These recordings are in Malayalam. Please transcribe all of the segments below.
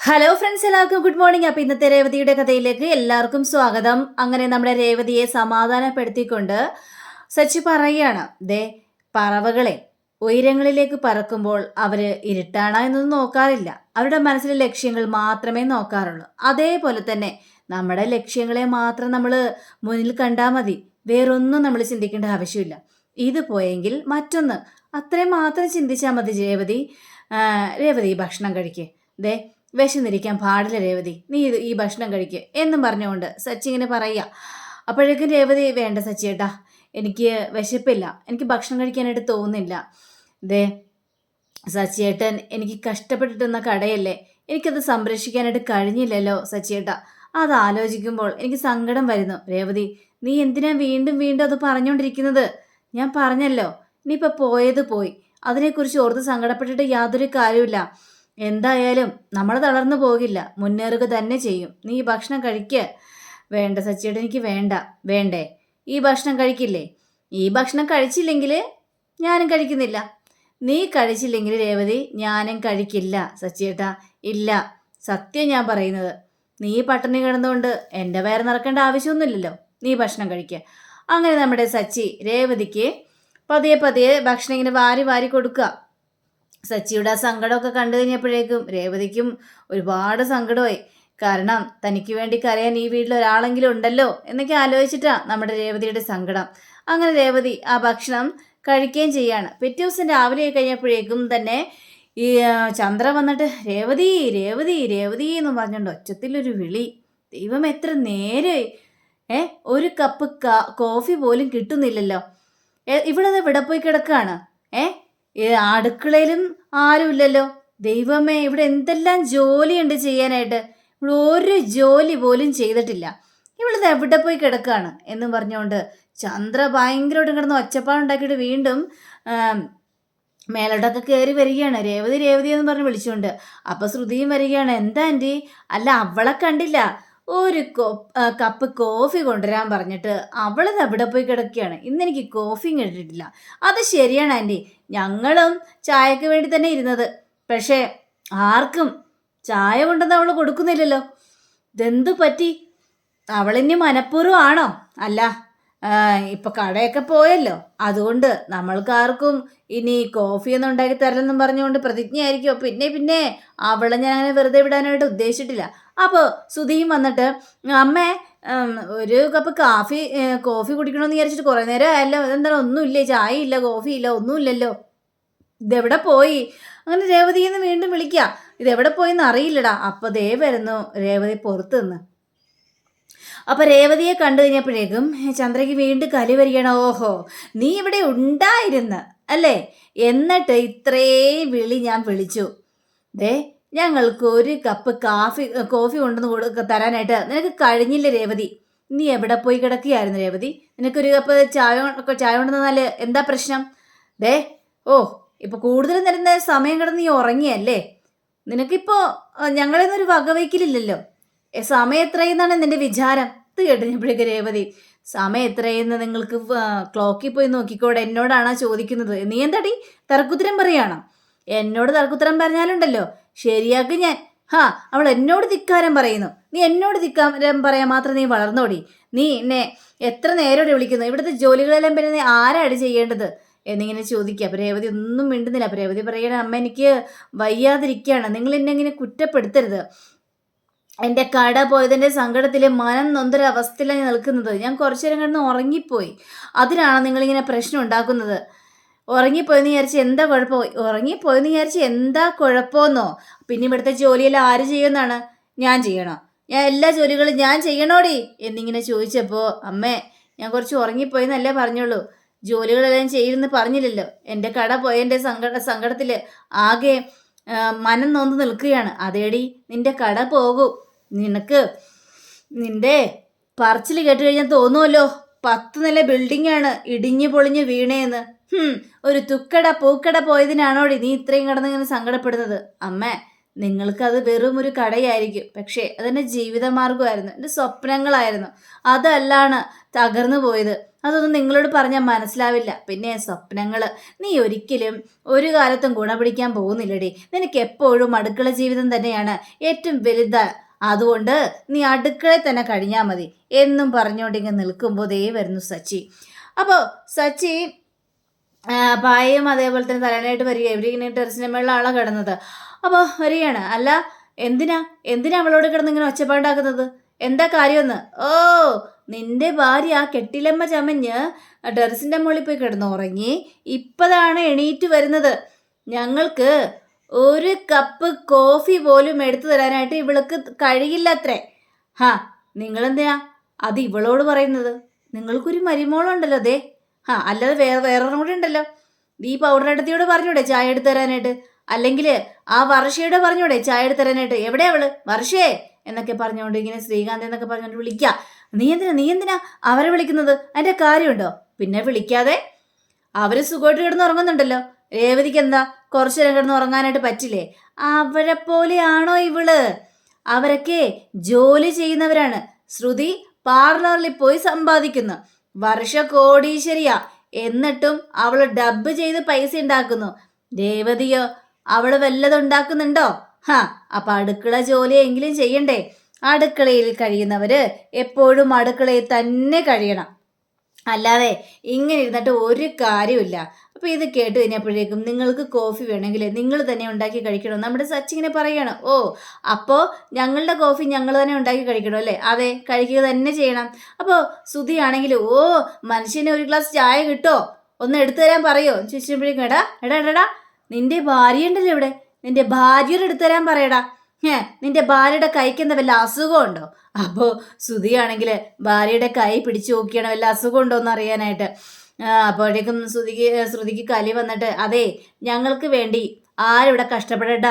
ഹലോ ഫ്രണ്ട്സ് എല്ലാവർക്കും ഗുഡ് മോർണിംഗ് അപ്പൊ ഇന്നത്തെ രേവതിയുടെ കഥയിലേക്ക് എല്ലാവർക്കും സ്വാഗതം. അങ്ങനെ നമ്മുടെ രേവതിയെ സമാധാനപ്പെടുത്തിക്കൊണ്ട് സച്ചി പറയുകയാണ് ദേ പറവകളെ ഉയരങ്ങളിലേക്ക് പറക്കുമ്പോൾ അവർ ഇരുട്ടാണോ എന്നൊന്നും നോക്കാറില്ല. അവരുടെ മനസ്സിലെ ലക്ഷ്യങ്ങൾ മാത്രമേ നോക്കാറുള്ളൂ. അതേപോലെ തന്നെ നമ്മുടെ ലക്ഷ്യങ്ങളെ മാത്രം നമ്മൾ മുന്നിൽ കണ്ടാൽ മതി. വേറൊന്നും നമ്മൾ ചിന്തിക്കേണ്ട ആവശ്യമില്ല. ഇത് പോയെങ്കിൽ മറ്റൊന്ന് അത്രയും മാത്രം ചിന്തിച്ചാൽ മതി രേവതി രേവതി ഭക്ഷണം കഴിക്കേ. ദേ വിശന്നിരിക്കാൻ പാടില്ല രേവതി. നീ ഇത് ഈ ഭക്ഷണം കഴിക്കുക എന്നും പറഞ്ഞുകൊണ്ട് സച്ചി ഇങ്ങനെ പറയുക. അപ്പോഴേക്കും രേവതി വേണ്ട സച്ചി ഏട്ടാ എനിക്ക് വിശപ്പില്ല. എനിക്ക് ഭക്ഷണം കഴിക്കാനായിട്ട് തോന്നുന്നില്ല. ദേ സച്ചിയേട്ടൻ എനിക്ക് കഷ്ടപ്പെട്ടിട്ടുന്ന കടയല്ലേ? എനിക്കത് സംരക്ഷിക്കാനായിട്ട് കഴിഞ്ഞില്ലല്ലോ സച്ചിയേട്ട. അത് ആലോചിക്കുമ്പോൾ എനിക്ക് സങ്കടം വരുന്നു. രേവതി നീ എന്തിനാ വീണ്ടും വീണ്ടും അത് പറഞ്ഞുകൊണ്ടിരിക്കുന്നത് ഞാൻ പറഞ്ഞല്ലോ നീ ഇപ്പൊ പോയത് പോയി. അതിനെക്കുറിച്ച് ഓർത്ത് സങ്കടപ്പെട്ടിട്ട് യാതൊരു കാര്യമില്ല എന്തായാലും നമ്മൾ തളർന്നു പോകില്ല. മുന്നേറുക തന്നെ ചെയ്യും. നീ ഭക്ഷണം കഴിക്കുക വേണ്ട സച്ചിയുടെ എനിക്ക് വേണ്ട. വേണ്ടേ? ഈ ഭക്ഷണം കഴിക്കില്ലേ? ഈ ഭക്ഷണം കഴിച്ചില്ലെങ്കിൽ ഞാനും കഴിക്കുന്നില്ല. നീ കഴിച്ചില്ലെങ്കിൽ രേവതി ഞാനും കഴിക്കില്ല. സച്ചിയേട്ടാ ഇല്ല. സത്യം ഞാൻ പറയുന്നത്. നീ പട്ടിണി കിടന്നുകൊണ്ട് എന്റെ വയറ് നിറക്കേണ്ട ആവശ്യമൊന്നുമില്ലല്ലോ. നീ ഭക്ഷണം കഴിക്കുക അങ്ങനെ നമ്മുടെ സച്ചി രേവതിക്ക് പതിയെ പതിയെ ഭക്ഷണം ഇങ്ങനെ വാരി വാരി കൊടുക്കുക. സച്ചിയുടെ ആ സങ്കടമൊക്കെ കണ്ടു കഴിഞ്ഞപ്പോഴേക്കും രേവതിക്കും ഒരുപാട് സങ്കടമായി. കാരണം തനിക്ക് വേണ്ടി കരയാൻ ഈ വീട്ടിൽ ഒരാളെങ്കിലും ഉണ്ടല്ലോ എന്നൊക്കെ ആലോചിച്ചിട്ടാ നമ്മുടെ രേവതിയുടെ സങ്കടം. അങ്ങനെ രേവതി ആ ഭക്ഷണം കഴിക്കുകയും ചെയ്യാണ്. പിറ്റേ ദിവസം രാവിലെ കഴിഞ്ഞപ്പോഴേക്കും തന്നെ ഈ ചന്ദ്ര വന്നിട്ട് രേവതി രേവതി രേവതി എന്ന് പറഞ്ഞുകൊണ്ട് ഒച്ചത്തിലൊരു വിളി. ദൈവം എത്ര നേരെ ഏ ഒരു കപ്പ് കോഫി പോലും കിട്ടുന്നില്ലല്ലോ. ഇവിടെ ഇവിടെ പോയി കിടക്കുകയാണ് ഏ ഈ അടുക്കളയിലും ആരുമില്ലല്ലോ. ദൈവമേ ഇവിടെ എന്തെല്ലാം ജോലിയുണ്ട് ചെയ്യാനായിട്ട്. ഇവിടെ ഒരു ജോലി പോലും ചെയ്തിട്ടില്ല. ഇവളിത് എവിടെ പോയി കിടക്കുകയാണ് എന്ന് പറഞ്ഞുകൊണ്ട് ചന്ദ്ര ഭയങ്കരമായിട്ട് കിടന്ന് ഒച്ചപ്പാടുണ്ടാക്കിയിട്ട് വീണ്ടും മേലോട്ടൊക്കെ കയറി വരികയാണ്. രേവതി രേവതി എന്ന് പറഞ്ഞ് വിളിച്ചുകൊണ്ട്. അപ്പോൾ ശ്രുതിയും വരികയാണ് എന്താ ആന്റി അല്ല അവളെ കണ്ടില്ല. ഒരു കപ്പ് കോഫി കൊണ്ടുവരാൻ പറഞ്ഞിട്ട് അവൾ അവിടെ പോയി കിടക്കുകയാണ്. ഇന്ന് എനിക്ക് കോഫിയും കിട്ടിയിട്ടില്ല അത് ശരിയാണ് ആന്റി ഞങ്ങളും ചായക്ക് വേണ്ടി തന്നെ ഇരുന്നത്. പക്ഷേ ആർക്കും ചായ കൊണ്ടെന്ന് അവൾ കൊടുക്കുന്നില്ലല്ലോ. ഇതെന്തു പറ്റി? അവളിനി മനഃപൂർവം ആണോ അല്ല ഇപ്പം കടയൊക്കെ പോയല്ലോ. അതുകൊണ്ട് നമ്മൾക്ക് ആർക്കും ഇനി കോഫി ഒന്നും ഉണ്ടാക്കി തരില്ലെന്നും പറഞ്ഞുകൊണ്ട് പ്രതിജ്ഞയായിരിക്കും പിന്നെ പിന്നെ അവളെ ഞാൻ അങ്ങനെ വെറുതെ വിടാനായിട്ട് ഉദ്ദേശിച്ചിട്ടില്ല. അപ്പോൾ സുധിയും വന്നിട്ട് അമ്മേ ഒരു കപ്പ് കാഫി കോഫി കുടിക്കണമെന്ന് വിചാരിച്ചിട്ട് കുറേ നേരം ആയല്ലോ എന്താണ് ഒന്നുമില്ല ചായ ഇല്ല കോഫി ഇല്ല ഒന്നുമില്ലല്ലോ. ഇതെവിടെ പോയി? അങ്ങനെ രേവതി എന്ന് വീണ്ടും വിളിക്കുക ഇതെവിടെ പോയെന്ന് അറിയില്ലടാ. അപ്പോൾ ദേ വരുന്നു രേവതി പുറത്ത് നിന്ന് അപ്പോൾ രേവതിയെ കണ്ടു കഴിഞ്ഞപ്പോഴേക്കും ചന്ദ്രയ്ക്ക് വീണ്ടും കലി വരികയാണ്. ഓഹോ നീ ഇവിടെ ഉണ്ടായിരുന്ന് അല്ലേ? എന്നിട്ട് ഇത്രയും വിളി ഞാൻ വിളിച്ചു. ദേ ഞങ്ങൾക്ക് ഒരു കപ്പ് കാഫി കോഫി കൊണ്ടുവന്ന് കൊടുക്ക തരാനായിട്ട് നിനക്ക് കഴിഞ്ഞില്ല രേവതി. നീ എവിടെ പോയി കിടക്കുകയായിരുന്നു രേവതി? നിനക്കൊരു കപ്പ് ചായ ചായ കൊണ്ടുവന്നാൽ എന്താ പ്രശ്നം? ദേ ഓ ഇപ്പൊ കൂടുതൽ നേരം സമയം കിടന്ന് നീ ഉറങ്ങിയല്ലേ? നിനക്കിപ്പോ ഞങ്ങളെന്നൊരു വകവയ്ക്കലില്ലല്ലോ സമയം എത്രയെന്നാണ് നിന്റെ വിചാരം? ഇത് കേട്ടുകഴിഞ്ഞപ്പോഴേക്ക് രേവതി സമയം എത്രയെന്ന് നിങ്ങൾക്ക് ക്ലോക്കിൽ പോയി നോക്കിക്കോടെ എന്നോടാണ് ചോദിക്കുന്നത്? നീ എന്താടി? തർക്കുത്തരം പറയാണോ? എന്നോട് തർക്കുത്തരം പറഞ്ഞാലുണ്ടല്ലോ. ശരിയാക്കി ഞാൻ. ഹാ അവൾ എന്നോട് ധിക്കാരം പറയുന്നു. നീ എന്നോട് ധിക്കാരം പറയാൻ മാത്രം നീ വളർന്നോടി. നീ എന്നെ എത്ര നേരോടെ വിളിക്കുന്നു? ഇവിടുത്തെ ജോലികളെല്ലാം പിന്നെ നീ ആരാണ് ചെയ്യേണ്ടത്? എന്നിങ്ങനെ ചോദിക്കുക. അപ്പോൾ രേവതി ഒന്നും മിണ്ടുന്നില്ല. അപ്പോൾ രേവതി പറയണ അമ്മ എനിക്ക് വയ്യാതിരിക്കുകയാണ്. നിങ്ങൾ എന്നെ ഇങ്ങനെ കുറ്റപ്പെടുത്തരുത്. എന്റെ കട പോയതിന്റെ സങ്കടത്തിൽ മനം നൊന്തൊരവസ്ഥയിലാണ് നിൽക്കുന്നത്. ഞാൻ കുറച്ചു നേരം കിടന്ന് ഉറങ്ങിപ്പോയി. അതിനാണ് നിങ്ങളിങ്ങനെ പ്രശ്നം ഉണ്ടാക്കുന്നത്. ഉറങ്ങിപ്പോയെന്ന് വിചാരിച്ച് എന്താ കുഴപ്പം? ഉറങ്ങിപ്പോയെന്ന് വിചാരിച്ച് എന്താ കുഴപ്പമെന്നോ? പിന്നെ ഇവിടുത്തെ ജോലിയെല്ലാം ആര് ചെയ്യുമെന്നാണ് ഞാൻ ചെയ്യണോ? ഞാൻ എല്ലാ ജോലികളും ഞാൻ ചെയ്യണോടി? എന്നിങ്ങനെ ചോദിച്ചപ്പോൾ അമ്മേ ഞാൻ കുറച്ച് ഉറങ്ങിപ്പോയെന്നല്ലേ പറഞ്ഞുള്ളൂ. ജോലികളെല്ലാം ചെയ്യുമെന്ന് പറഞ്ഞില്ലല്ലോ. എന്റെ കട പോയതിന്റെ സങ്കട സങ്കടത്തിൽ ആകെ മനം നോന്ന് നിൽക്കുകയാണ്. അതേടി നിന്റെ കട പോകും. നിനക്ക് നിന്റെ പറച്ചിൽ കേട്ട് കഴിഞ്ഞാൽ തോന്നുമല്ലോ പത്ത് നില ബിൽഡിംഗ് ആണ് ഇടിഞ്ഞു പൊളിഞ്ഞ് വീണേന്ന്. ഒരു തുക്കട പൂക്കട പോയതിനാണോടി നീ ഇത്രയും കിടന്ന് ഇങ്ങനെ സങ്കടപ്പെടുന്നത്? അമ്മ നിങ്ങൾക്കത് വെറും ഒരു കടയായിരിക്കും. പക്ഷേ അതെന്റെ ജീവിതമാർഗമായിരുന്നു എന്റെ സ്വപ്നങ്ങളായിരുന്നു. അതല്ലാണ് തകർന്നു പോയത്. അതൊന്നും നിങ്ങളോട് പറഞ്ഞാൽ മനസ്സിലാവില്ല. പിന്നെ സ്വപ്നങ്ങൾ നീ ഒരിക്കലും ഒരു കാലത്തും ഗുണപിടിക്കാൻ പോകുന്നില്ലടി. നിനക്ക് എപ്പോഴും അടുക്കള ജീവിതം തന്നെയാണ് ഏറ്റവും വലുത്. അതുകൊണ്ട് നീ അടുക്കളയിൽ തന്നെ കഴിഞ്ഞാൽ മതി. എന്നും പറഞ്ഞുകൊണ്ടിങ്ങനെ നിൽക്കുമ്പോൾ ദേ വരുന്നു സച്ചി. അപ്പോൾ സച്ചി പായയും അതേപോലെ തന്നെ തലനായിട്ട് വരിക ഇവിടെ ഇങ്ങനെ ടെറസിന്റെ ആളാണ് കിടന്നത്. അപ്പോൾ വരികയാണ്. അല്ല എന്തിനാ? എന്തിനാ അവളോട് കിടന്ന് ഇങ്ങനെ ഒച്ചപ്പാടാക്കുന്നത് എന്താ കാര്യമെന്ന്? ഓ നിന്റെ ഭാര്യ ആ കെട്ടിലമ്മ ചമഞ്ഞ് ടെറസിന്റെ മുകളിൽ പോയി കിടന്ന് ഉറങ്ങി ഇപ്പതാണ് എണീറ്റ് വരുന്നത്. ഞങ്ങൾക്ക് ഒരു കപ്പ് കോഫി പോലും എടുത്തു തരാനായിട്ട് ഇവൾക്ക് കഴിയില്ല അത്രേ ഹാ നിങ്ങളെന്തിനാ? അത് ഇവളോട് പറയുന്നത്. നിങ്ങൾക്കൊരു മരുമോളുണ്ടല്ലോ ദേ. ആ അല്ലാതെ വേറെ വേറൊരെണ്ണം കൂടി ഉണ്ടല്ലോ. ഈ പൗഡർ എടുത്തിയോട് പറഞ്ഞൂടെ ചായ എടുത്തു തരാനായിട്ട്? അല്ലെങ്കിൽ ആ വർഷയോട് പറഞ്ഞൂടെ ചായ എടുത്തു തരാനായിട്ട്? എവിടെയാ അവൾ? വർഷേ! എന്നൊക്കെ പറഞ്ഞുകൊണ്ട് ഇങ്ങനെ ശ്രീകാന്ത് എന്നൊക്കെ പറഞ്ഞുകൊണ്ട് വിളിക്കുക നീ എന്തിനാ നീ എന്തിനാ അവരെ വിളിക്കുന്നത്? അതിന്റെ കാര്യമുണ്ടോ? പിന്നെ വിളിക്കാതെ അവർ സുഖമായിട്ട് കിടന്ന് ഉറങ്ങുന്നുണ്ടല്ലോ. രേവതിക്ക് എന്താ? കുറച്ചു നേരം കിടന്ന് ഉറങ്ങാനായിട്ട് പറ്റില്ലേ? അവരെ പോലെയാണോ ഇവൾ? അവരൊക്കെ ജോലി ചെയ്യുന്നവരാണ്. ശ്രുതി പാർലറിൽ പോയി സമ്പാദിക്കുന്നു. വർഷ കോടീശ്വരിയാ എന്നിട്ടും അവൾ ഡബ് ചെയ്ത് പൈസ ഉണ്ടാക്കുന്നു ദേവതിയോ അവൾ വല്ലതുണ്ടാക്കുന്നുണ്ടോ ഹാ അപ്പൊ അടുക്കള ജോലിയെങ്കിലും ചെയ്യണ്ടേ? അടുക്കളയിൽ കഴിയുന്നവര് എപ്പോഴും അടുക്കളയിൽ തന്നെ കഴിയണം. അല്ലാതെ ഇങ്ങനെ ഇരുന്നിട്ട് ഒരു കാര്യമില്ല അപ്പോൾ ഇത് കേട്ട് കഴിഞ്ഞപ്പോഴേക്കും നിങ്ങൾക്ക് കോഫി വേണമെങ്കിൽ നിങ്ങൾ തന്നെ ഉണ്ടാക്കി കഴിക്കണം? നമ്മുടെ സച്ചിങ്ങനെ പറയണം. ഓ അപ്പോൾ ഞങ്ങളുടെ കോഫി ഞങ്ങൾ തന്നെ ഉണ്ടാക്കി കഴിക്കണം അല്ലേ? അതെ കഴിക്കുക തന്നെ ചെയ്യണം. അപ്പോൾ സുധിയാണെങ്കിൽ ഓ മനുഷ്യന് ഒരു ഗ്ലാസ് ചായ കിട്ടോ? ഒന്ന് എടുത്തു തരാൻ പറയോ? ചോദിച്ചപ്പോഴേക്കും എടാ എടാ എടാ നിന്റെ ഭാര്യ ഉണ്ടല്ലോ ഇവിടെ. നിന്റെ ഭാര്യയോട് എടുത്തു തരാൻ പറയടാ. ഏ നിന്റെ ഭാര്യയുടെ കൈക്ക് എന്താ വല്ല അസുഖമുണ്ടോ? അപ്പോൾ ശ്രുതിയാണെങ്കിൽ ഭാര്യയുടെ കൈ പിടിച്ചു നോക്കിയാണ് വല്ല അസുഖം ഉണ്ടോ എന്ന് അറിയാനായിട്ട്. അപ്പോഴേക്കും ശ്രുതിക്ക് ശ്രുതിക്ക് കലി വന്നിട്ട് അതെ ഞങ്ങൾക്ക് വേണ്ടി ആരും ഇവിടെ കഷ്ടപ്പെടേണ്ട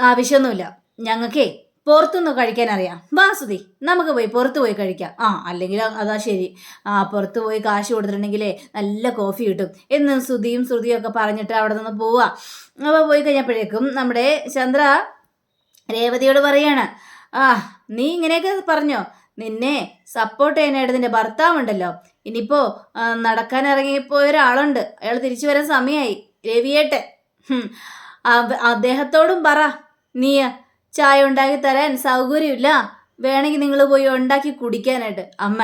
ആവശ്യമൊന്നുമില്ല. ഞങ്ങൾക്കേ പുറത്തുനിന്ന് കഴിക്കാൻ അറിയാം. വാ ശ്രുതി നമുക്ക് പോയി പുറത്ത് പോയി കഴിക്കാം. ആ അല്ലെങ്കിൽ അതാ ശരി. ആ പുറത്ത് പോയി കാശ് കൊടുത്തിട്ടുണ്ടെങ്കിലേ നല്ല കോഫി കിട്ടും എന്ന് ശ്രുതിയും ശ്രുതിയും ഒക്കെ പറഞ്ഞിട്ട് അവിടെ നിന്ന് പോവാ. അപ്പോൾ പോയി കഴിഞ്ഞപ്പോഴേക്കും നമ്മുടെ ചന്ദ്ര രേവതിയോട് പറയാണ് ആ നീ ഇങ്ങനെയൊക്കെ പറഞ്ഞോ? നിന്നെ സപ്പോർട്ട് ചെയ്യാനായിട്ട് നിന്റെ ഭർത്താവുണ്ടല്ലോ. ഇനിയിപ്പോ നടക്കാൻ ഇറങ്ങിപ്പോയ ഒരാളുണ്ട്. അയാൾ തിരിച്ചു വരാൻ സമയമായി രവിയേട്ടെ അദ്ദേഹത്തോടും പറ. നീ ചായ ഉണ്ടാക്കി തരാൻ സൗകര്യമില്ല. വേണമെങ്കിൽ നിങ്ങൾ പോയി ഉണ്ടാക്കി കുടിക്കാനായിട്ട്. അമ്മ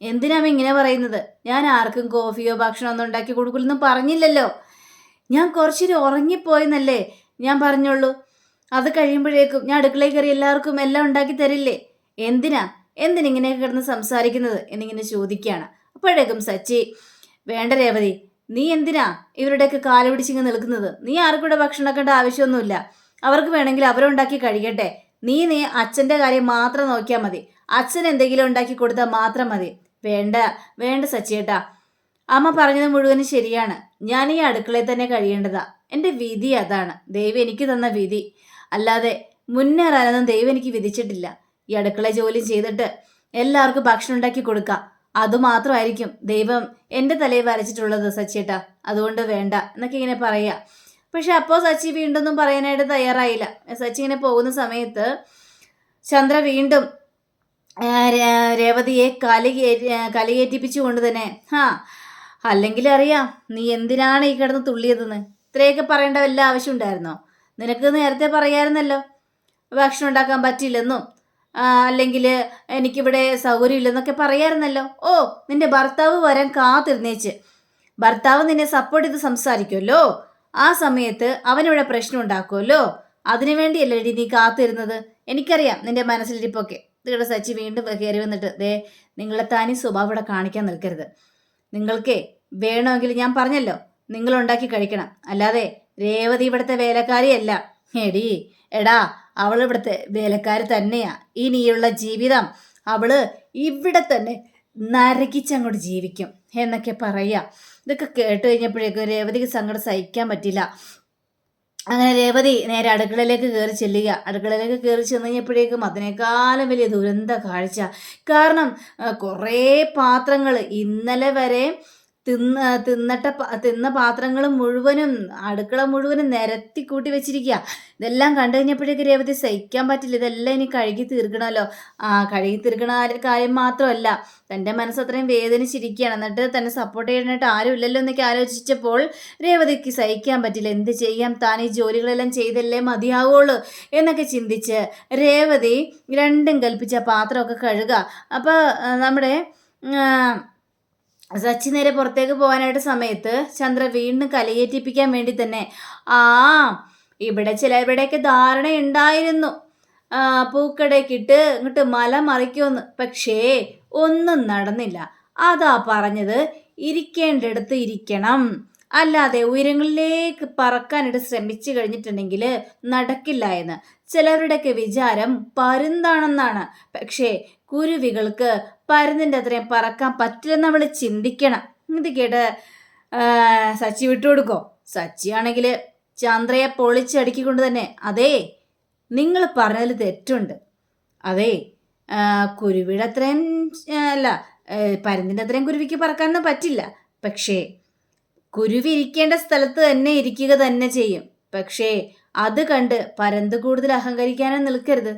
എന്തിനാ ഇങ്ങനെ പറയുന്നത്? ഞാൻ ആർക്കും കോഫിയോ ഭക്ഷണമോ ഒന്നും ഉണ്ടാക്കി കൊടുക്കില്ലെന്ന് പറഞ്ഞില്ലല്ലോ. ഞാൻ കുറച്ചൊരു ഉറങ്ങിപ്പോയെന്നല്ലേ ഞാൻ പറഞ്ഞോളൂ അത് കഴിയുമ്പോഴേക്കും ഞാൻ അടുക്കളയിൽ കയറി എല്ലാവർക്കും എല്ലാം ഉണ്ടാക്കി തരില്ലേ? എന്തിനാ? എന്തിനിങ്ങനെ കിടന്ന് സംസാരിക്കുന്നത്? എന്നിങ്ങനെ ചോദിക്കുകയാണ്. അപ്പോഴേക്കും സച്ചി. വേണ്ട രേവതി നീ എന്തിനാ ഇവരുടെയൊക്കെ കാൽ പിടിച്ചിങ്ങ് നിൽക്കുന്നത്? നീ ആർക്കൂടെ ഭക്ഷണം ഉണ്ടാക്കേണ്ട ആവശ്യമൊന്നുമില്ല. അവർക്ക് വേണമെങ്കിൽ അവരുണ്ടാക്കി കഴിക്കട്ടെ നീ നീ അച്ഛന്റെ കാര്യം മാത്രം നോക്കിയാൽ മതി. അച്ഛൻ എന്തെങ്കിലും ഉണ്ടാക്കി കൊടുത്താൽ മാത്രം മതി. വേണ്ട വേണ്ട സച്ചിയേട്ടാ അമ്മ പറഞ്ഞത് മുഴുവനും ശരിയാണ്. ഞാൻ ഈ അടുക്കളയിൽ തന്നെ കഴിയേണ്ടതാ. എന്റെ വിധി അതാണ്. ദൈവം എനിക്ക് തന്ന വിധി. അല്ലാതെ മുന്നേറാനൊന്നും ദൈവം എനിക്ക് വിധിച്ചിട്ടില്ല. ഈ അടുക്കള ജോലി ചെയ്തിട്ട് എല്ലാവർക്കും ഭക്ഷണം ഉണ്ടാക്കി കൊടുക്കാം. അതുമാത്രമായിരിക്കും ദൈവം എന്റെ തലയിൽ വരച്ചിട്ടുള്ളത് സച്ചിട്ടാ അതുകൊണ്ട് വേണ്ട എന്നൊക്കെ ഇങ്ങനെ പറയാ. പക്ഷെ അപ്പോൾ സച്ചി വീണ്ടും ഒന്നും പറയാനായിട്ട് തയ്യാറായില്ല. സച്ചി ഇങ്ങനെ പോകുന്ന സമയത്ത് ചന്ദ്ര വീണ്ടും രേവതിയെ കലി കലികേറ്റിപ്പിച്ചുകൊണ്ട് തന്നെ ഹാ അല്ലെങ്കിൽ അറിയാം നീ എന്തിനാണ് ഈ കിടന്ന് തുള്ളിയതെന്ന്. ഇത്രയൊക്കെ പറയേണ്ട വല്ല ആവശ്യം ഉണ്ടായിരുന്നോ? നിനക്ക് നേരത്തെ പറയായിരുന്നല്ലോ. ഭക്ഷണം ഉണ്ടാക്കാൻ പറ്റില്ലെന്നും അല്ലെങ്കിൽ എനിക്കിവിടെ സൗകര്യമില്ലെന്നൊക്കെ പറയായിരുന്നല്ലോ. ഓ നിന്റെ ഭർത്താവ് വരാൻ കാത്തിരുന്നേച്ച്. ഭർത്താവ് നിന്നെ സപ്പോർട്ട് ചെയ്ത് സംസാരിക്കുമല്ലോ ആ സമയത്ത് അവനിവിടെ പ്രശ്നം ഉണ്ടാക്കുമല്ലോ അതിനു വേണ്ടിയല്ലേ എടി നീ കാത്തിരുന്നത്? എനിക്കറിയാം നിന്റെ മനസ്സിലിരിപ്പൊക്കെ. നിങ്ങളുടെ സച്ചി വീണ്ടും കയറി വന്നിട്ട്. ദേ നിങ്ങളെ താനി സ്വഭാവം ഇവിടെ കാണിക്കാൻ നിൽക്കരുത്. നിങ്ങൾക്കേ വേണമെങ്കിൽ ഞാൻ പറഞ്ഞല്ലോ. നിങ്ങൾ ഉണ്ടാക്കി കഴിക്കണം. അല്ലാതെ രേവതി ഇവിടുത്തെ വേലക്കാരിയല്ല. എടി എടാ അവൾ ഇവിടുത്തെ വേലക്കാർ തന്നെയാ. ഇനിയുള്ള ജീവിതം അവൾ ഇവിടെ തന്നെ നരകിച്ചങ്ങോട്ട് ജീവിക്കും എന്നൊക്കെ പറയുക ഇതൊക്കെ കേട്ട് കഴിഞ്ഞപ്പോഴേക്കും രേവതിക്ക് സങ്കടം സഹിക്കാൻ പറ്റില്ല. അങ്ങനെ രേവതി നേരെ അടുക്കളയിലേക്ക് കയറി ചെല്ലുക. അടുക്കളയിലേക്ക് കയറി ചെന്ന് കഴിഞ്ഞപ്പോഴേക്കും അതിനേക്കാളും വലിയ ദുരന്ത കാഴ്ച. കാരണം കുറേ പാത്രങ്ങൾ ഇന്നലെ വരെ തിന്ന തിന്നിട്ട തിന്ന പാത്രങ്ങൾ മുഴുവനും അടുക്കള മുഴുവനും നിരത്തി കൂട്ടി വെച്ചിരിക്കുക ഇതെല്ലാം കണ്ടു കഴിഞ്ഞപ്പോഴേക്ക് രേവതി സഹിക്കാൻ പറ്റില്ല. ഇതെല്ലാം ഇനി കഴുകി തീർക്കണമല്ലോ. ആ കഴുകി തീർക്കണ കാര്യം മാത്രമല്ല തന്റെ മനസ്സ് അത്രയും വേദനിച്ചിരിക്കുകയാണ് എന്നിട്ട് തന്നെ സപ്പോർട്ട് ചെയ്യാനായിട്ട് ആരും ഇല്ലല്ലോ എന്നൊക്കെ ആലോചിച്ചപ്പോൾ രേവതിക്ക് സഹിക്കാൻ പറ്റില്ല. എന്ത് ചെയ്യാം? താൻ ഈ ജോലികളെല്ലാം ചെയ്തല്ലേ മതിയാവുള്ളൂ എന്നൊക്കെ ചിന്തിച്ച് രേവതി രണ്ടും കൽപ്പിച്ച പാത്രമൊക്കെ കഴുകുക അപ്പോൾ നമ്മുടെ സച്ചി നേരെ പുറത്തേക്ക് പോകാനായിട്ട് സമയത്ത് ചന്ദ്ര വീണ്ടും കലയേറ്റിപ്പിക്കാൻ വേണ്ടി തന്നെ ആ ഇവിടെ ചിലവിടെയൊക്കെ ധാരണ ഉണ്ടായിരുന്നു. പൂക്കടയ്ക്കിട്ട് ഇങ്ങോട്ട് മല മറിക്കുമെന്ന്. പക്ഷേ ഒന്നും നടന്നില്ല. അതാ പറഞ്ഞത് ഇരിക്കേണ്ടടുത്ത് ഇരിക്കണം. അല്ലാതെ ഉയരങ്ങളിലേക്ക് പറക്കാനായിട്ട് ശ്രമിച്ചു കഴിഞ്ഞിട്ടുണ്ടെങ്കിൽ നടക്കില്ല എന്ന്. ചിലവരുടെയൊക്കെ വിചാരം പരുന്താണെന്നാണ്. പക്ഷേ കുരുവികൾക്ക് പരുന്തിന്റെ അത്രയും പറക്കാൻ പറ്റില്ലെന്ന് നമ്മൾ ചിന്തിക്കണം. ഇത് കേട്ട് സച്ചി വിട്ടുകൊടുക്കോ? സച്ചിയാണെങ്കിൽ ചന്ദ്രയെ പൊളിച്ചടുക്കിക്കൊണ്ട് തന്നെ. അതേ നിങ്ങൾ പറഞ്ഞതിൽ തെറ്റുണ്ട്. അതേ കുരുവിയുടെ അത്രയും അല്ല പരുന്തിന്റെ അത്രയും കുരുവിക്ക് പറക്കാനൊന്നും പറ്റില്ല. പക്ഷേ കുരുവി ഇരിക്കേണ്ട സ്ഥലത്ത് തന്നെ ഇരിക്കുക തന്നെ ചെയ്യും. പക്ഷേ അത് കണ്ട് പരന്ത് കൂടുതൽ അഹങ്കരിക്കാനും നിൽക്കരുത്.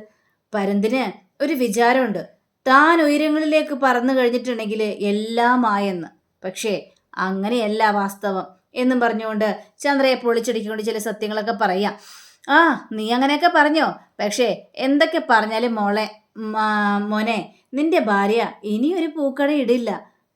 പരന്തിന് ഒരു വിചാരമുണ്ട്. താൻ ഉയരങ്ങളിലേക്ക് പറന്നു കഴിഞ്ഞിട്ടുണ്ടെങ്കിൽ എല്ലാമായെന്ന് പക്ഷേ അങ്ങനെയല്ല വാസ്തവം എന്നും പറഞ്ഞുകൊണ്ട് ചന്ദ്രയെ പൊളിച്ചടിക്കൊണ്ട് ചില സത്യങ്ങളൊക്കെ പറയാം. ആ നീ അങ്ങനെയൊക്കെ പറഞ്ഞോ? പക്ഷേ എന്തൊക്കെ പറഞ്ഞാലും മോളെ മോനെ നിന്റെ ഭാര്യ ഇനിയൊരു പൂക്കട ഇടില്ല.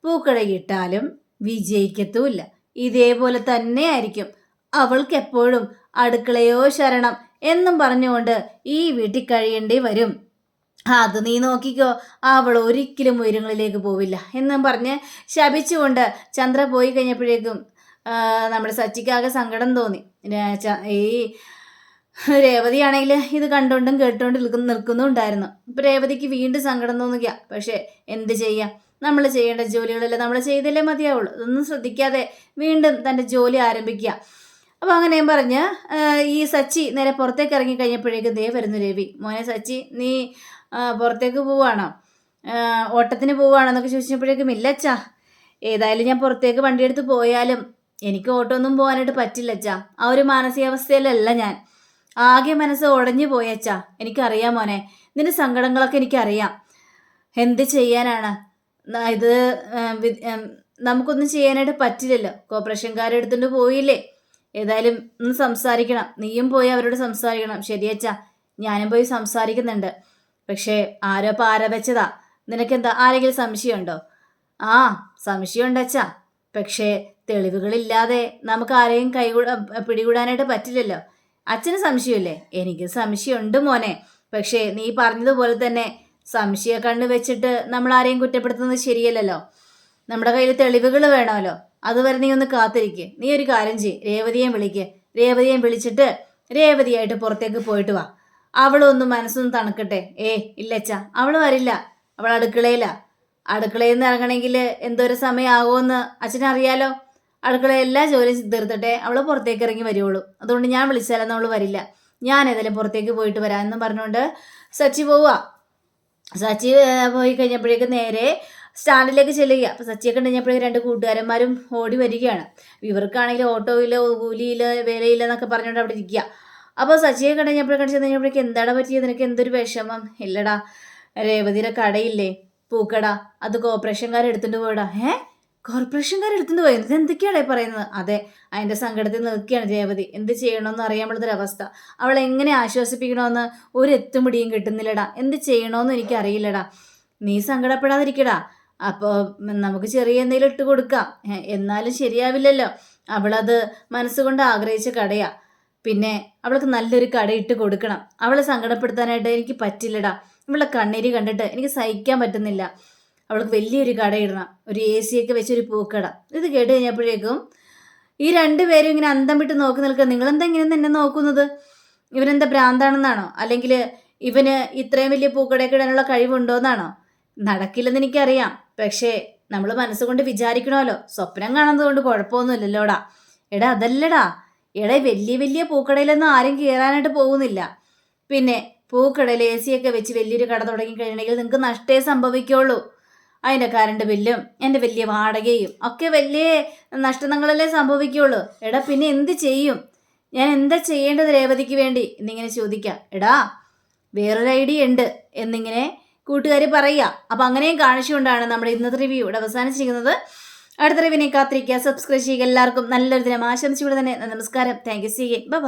പൂക്കട ഇട്ടാലും വിജയിക്കത്തുമില്ല. ഇതേപോലെ തന്നെ ആയിരിക്കും അവൾക്ക് എപ്പോഴും അടുക്കളയോ ശരണം എന്നും പറഞ്ഞുകൊണ്ട് ഈ വീട്ടിൽ കഴിയേണ്ടി വരും. അത് നീ നോക്കിക്കോ അവൾ ഒരിക്കലും ഉയരങ്ങളിലേക്ക് പോവില്ല എന്നും പറഞ്ഞ് ശപിച്ചുകൊണ്ട് ചന്ദ്ര പോയി കഴിഞ്ഞപ്പോഴേക്കും നമ്മുടെ സച്ചിക്കാകെ സങ്കടം തോന്നി. ഈ രേവതിയാണെങ്കിൽ ഇത് കണ്ടുകൊണ്ടും കേട്ടുകൊണ്ടും നിൽക്കുന്നു നിൽക്കുന്നുണ്ടായിരുന്നു ഇപ്പം രേവതിക്ക് വീണ്ടും സങ്കടം തോന്നുക പക്ഷേ എന്ത് ചെയ്യാം? നമ്മൾ ചെയ്യേണ്ട ജോലികളെല്ലാം നമ്മൾ ചെയ്തല്ലേ മതിയാവുള്ളൂ. അതൊന്നും ശ്രദ്ധിക്കാതെ വീണ്ടും തന്റെ ജോലി ആരംഭിക്കുക. അപ്പോൾ അങ്ങനെ ഞാൻ പറഞ്ഞ് ഈ സച്ചി നേരെ പുറത്തേക്ക് ഇറങ്ങി കഴിഞ്ഞപ്പോഴേക്കും ദേ വരുന്നു രവി. മോനെ സച്ചി നീ പുറത്തേക്ക് പോവാണോ? ഓട്ടത്തിന് പോവാണോ എന്നൊക്കെ ചോദിച്ചപ്പോഴേക്കും ഇല്ലച്ചാ ഏതായാലും ഞാൻ പുറത്തേക്ക് വണ്ടിയെടുത്ത് പോയാലും എനിക്ക് ഓട്ടോ ഒന്നും പോകാനായിട്ട് പറ്റില്ലച്ചാ ആ ഒരു മാനസികാവസ്ഥയിലല്ല ഞാൻ. ആകെ മനസ്സ് ഉടഞ്ഞു പോയച്ചാ എനിക്കറിയാം മോനെ. നിന്റെ സങ്കടങ്ങളൊക്കെ എനിക്കറിയാം. എന്ത് ചെയ്യാനാണ്? ഇത് നമുക്കൊന്നും ചെയ്യാനായിട്ട് പറ്റില്ലല്ലോ. കോർപ്പറേഷൻകാരെടുത്തുകൊണ്ട് പോയില്ലേ? ഏതായാലും ഒന്ന് സംസാരിക്കണം. നീയും പോയി അവരോട് സംസാരിക്കണം. ശരിയച്ചാ ഞാനും പോയി സംസാരിക്കുന്നുണ്ട്. പക്ഷേ ആരോ പാരവച്ചതാ. നിനക്കെന്താ ആരെങ്കിലും സംശയമുണ്ടോ? ആ സംശയമുണ്ടച്ചാ പക്ഷേ തെളിവുകളില്ലാതെ നമുക്ക് ആരെയും കൈകൂടാ പിടികൂടാനായിട്ട് പറ്റില്ലല്ലോ. അച്ഛന് സംശയമില്ലേ? എനിക്ക് സംശയമുണ്ട് മോനെ. പക്ഷേ നീ പറഞ്ഞതുപോലെ തന്നെ സംശയ കണ്ണ് വെച്ചിട്ട് നമ്മൾ ആരെയും കുറ്റപ്പെടുത്തുന്നത് ശരിയല്ലല്ലോ. നമ്മുടെ കയ്യിൽ തെളിവുകൾ വേണമല്ലോ. അതുവരെ നീ ഒന്ന് കാത്തിരിക്കേ. നീ ഒരു കാര്യം ചെയ്യ്. രേവതിയെ വിളിക്ക്. രേവതിയെ വിളിച്ചിട്ട് രേവതിയായിട്ട് പുറത്തേക്ക് പോയിട്ട് വാ. അവളൊന്നും മനസ്സൊന്ന് തണുക്കട്ടെ. ഏ ഇല്ലച്ച അവൾ വരില്ല. അവൾ അടുക്കളയിലാ. അടുക്കളയിൽ നിന്ന് ഇറങ്ങണമെങ്കിൽ എന്തോരം സമയമാകുമെന്ന് അച്ഛനറിയാലോ? അടുക്കള എല്ലാ ജോലിയും തീർത്തിട്ടെ അവൾ പുറത്തേക്ക് ഇറങ്ങി വരുവുള്ളൂ. അതുകൊണ്ട് ഞാൻ വിളിച്ചാലും അവൾ വരില്ല. ഞാൻ ഏതായാലും പുറത്തേക്ക് പോയിട്ട് വരാമെന്നും പറഞ്ഞുകൊണ്ട് സച്ചി പോവുക സച്ചി പോയി കഴിഞ്ഞപ്പോഴേക്കും നേരെ സ്റ്റാൻഡിലേക്ക് ചെല്ലുക അപ്പോൾ സച്ചിയൊക്കെ കഴിഞ്ഞപ്പോഴേക്ക് രണ്ട് കൂട്ടുകാരന്മാരും ഓടി വരികയാണ്. ഇവർക്കാണെങ്കിൽ ഓട്ടോയിലോ കൂലിയിലോ വേലയില്ല എന്നൊക്കെ പറഞ്ഞുകൊണ്ട് അവിടെ ഇരിക്കുക അപ്പോൾ സച്ചിയെ കഴിഞ്ഞപ്പോഴേക്കും ചെന്ന് കഴിഞ്ഞപ്പോഴേക്ക് എന്താടാ പറ്റിയത് നിനക്ക് എന്തൊരു വിഷമം? ഇല്ലടാ രേവതിയുടെ കടയില്ലേ പൂക്കട. അത് കോർപ്പറേഷൻകാർ എടുത്തുകൊണ്ട് പോയടാ. ഏ? കോർപ്പറേഷൻകാർ എടുത്തുകൊണ്ട് പോയത് ഇത് എന്തൊക്കെയാണ് ഈ പറയുന്നത്? അതെ അതിന്റെ സങ്കടത്തിൽ നിൽക്കുകയാണ് രേവതി. എന്ത് ചെയ്യണമെന്ന് അറിയാൻ അവസ്ഥ അവളെ എങ്ങനെ ആശ്വസിപ്പിക്കണമെന്ന് ഒരു എത്തും കിട്ടുന്നില്ലടാ. എന്ത് ചെയ്യണമെന്ന് എനിക്കറിയില്ലടാ. നീ സങ്കടപ്പെടാതിരിക്കടാ. അപ്പോൾ നമുക്ക് ചെറിയ എന്തെങ്കിലും ഇട്ട് കൊടുക്കാം. എന്നാലും ശരിയാവില്ലല്ലോ. അവളത് മനസ്സുകൊണ്ട് ആഗ്രഹിച്ച കടയാ. പിന്നെ അവൾക്ക് നല്ലൊരു കട ഇട്ട് കൊടുക്കണം. അവളെ സങ്കടപ്പെടുത്താനായിട്ട് എനിക്ക് പറ്റില്ലടാ. ഇവളെ കണ്ണീര് കണ്ടിട്ട് എനിക്ക് സഹിക്കാൻ പറ്റുന്നില്ല. അവൾക്ക് വലിയൊരു കട ഇടണം. ഒരു എ സി ഒക്കെ വെച്ചൊരു പൂക്കട. ഇത് കേട്ട് കഴിഞ്ഞപ്പോഴേക്കും ഈ രണ്ടുപേരും ഇങ്ങനെ അന്തം വിട്ട് നോക്കി നിൽക്കുക. നിങ്ങളെന്താ ഇങ്ങനെ എന്നെ നോക്കുന്നത്? ഇവനെന്താ ഭ്രാന്താണെന്നാണോ? അല്ലെങ്കിൽ ഇവന് ഇത്രയും വലിയ പൂക്കടയൊക്കെ ഇടാനുള്ള കഴിവുണ്ടോ എന്നാണോ നടക്കില്ലെന്ന് എനിക്കറിയാം. പക്ഷേ നമ്മൾ മനസ്സുകൊണ്ട് വിചാരിക്കണമല്ലോ. സ്വപ്നം കാണുന്നത് കൊണ്ട് കുഴപ്പമൊന്നുമില്ലല്ലോടാ. എടാ അതല്ലടാ. എടാ വലിയ വലിയ പൂക്കടയിലൊന്നും ആരും കയറാനായിട്ട് പോകുന്നില്ല. പിന്നെ പൂക്കടയിൽ എ സി ഒക്കെ വെച്ച് വലിയൊരു കട തുടങ്ങി കഴിയണമെങ്കിൽ നിങ്ങൾക്ക് നഷ്ടേ സംഭവിക്കുള്ളൂ. അതിന്റെ കറണ്ട് ബില്ലും എന്റെ വലിയ വാടകയും ഒക്കെ വലിയ നഷ്ടങ്ങളല്ലേ സംഭവിക്കുള്ളൂ. എടാ പിന്നെ എന്ത് ചെയ്യും? ഞാൻ എന്താ ചെയ്യേണ്ടത് രേവതിക്ക് വേണ്ടി? എന്നിങ്ങനെ ചോദിക്കാം. എടാ വേറൊരു ഐഡിയ ഉണ്ട്. എന്നിങ്ങനെ കൂട്ടുകാർ പറയുക. അപ്പം അങ്ങനെയും കാണിച്ചുകൊണ്ടാണ് നമ്മുടെ ഇന്നത്തെ റിവ്യൂ ഇവിടെ അവസാനിച്ചിരിക്കുന്നത്. അടുത്ത റിവ്യൂനെ കാത്തിരിക്കുക. സബ്സ്ക്രൈബ് ചെയ്യുക. എല്ലാവർക്കും നല്ലൊരു ദിനം. ആശംസിച്ചുകൊണ്ട് തന്നെ നമസ്കാരം. Thank you C by